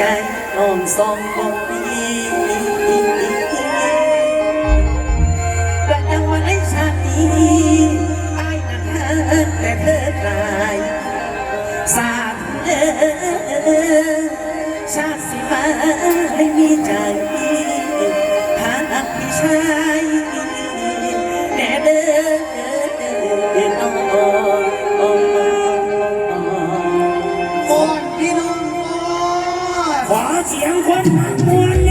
ใจน้องสองบ่มีและยังว่าในชาตินี้อายนั้นหาแต่เธอตายสาธุเด้อชาติสิมาให้มีใจหากพี่ชายแน่เด้อ 把钱还过来。